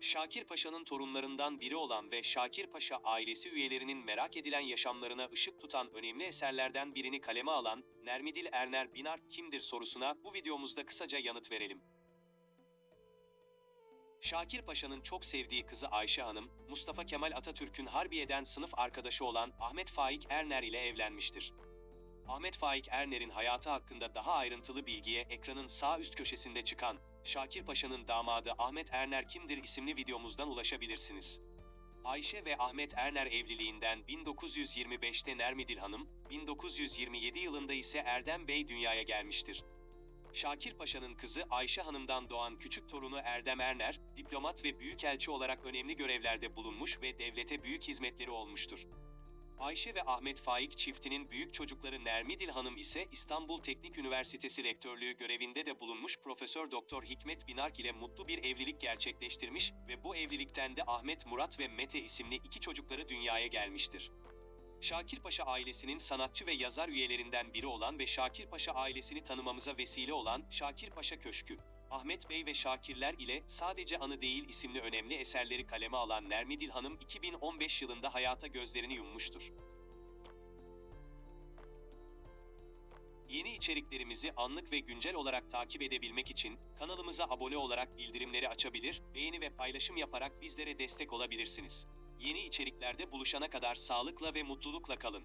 Şakir Paşa'nın torunlarından biri olan ve Şakir Paşa ailesi üyelerinin merak edilen yaşamlarına ışık tutan önemli eserlerden birini kaleme alan Nermidil Erner Binar kimdir sorusuna bu videomuzda kısaca yanıt verelim. Şakir Paşa'nın çok sevdiği kızı Ayşe Hanım, Mustafa Kemal Atatürk'ün Harbiye'den sınıf arkadaşı olan Ahmet Faik Erner ile evlenmiştir. Ahmet Faik Erner'in hayatı hakkında daha ayrıntılı bilgiye ekranın sağ üst köşesinde çıkan Şakir Paşa'nın damadı Ahmet Erner kimdir isimli videomuzdan ulaşabilirsiniz. Ayşe ve Ahmet Erner evliliğinden 1925'te Nermidil Hanım, 1927 yılında ise Erdem Bey dünyaya gelmiştir. Şakir Paşa'nın kızı Ayşe Hanım'dan doğan küçük torunu Erdem Erner, diplomat ve büyükelçi olarak önemli görevlerde bulunmuş ve devlete büyük hizmetleri olmuştur. Ayşe ve Ahmet Faik çiftinin büyük çocukları Nermidil Hanım ise İstanbul Teknik Üniversitesi rektörlüğü görevinde de bulunmuş Profesör Doktor Hikmet Binark ile mutlu bir evlilik gerçekleştirmiş ve bu evlilikten de Ahmet Murat ve Mete isimli iki çocukları dünyaya gelmiştir. Şakir Paşa ailesinin sanatçı ve yazar üyelerinden biri olan ve Şakir Paşa ailesini tanımamıza vesile olan Şakir Paşa Köşkü, Ahmet Bey ve Şakirler ile Sadece Anı Değil isimli önemli eserleri kaleme alan Nermidil Hanım 2015 yılında hayata gözlerini yummuştur. Yeni içeriklerimizi anlık ve güncel olarak takip edebilmek için kanalımıza abone olarak bildirimleri açabilir, beğeni ve paylaşım yaparak bizlere destek olabilirsiniz. Yeni içeriklerde buluşana kadar sağlıkla ve mutlulukla kalın.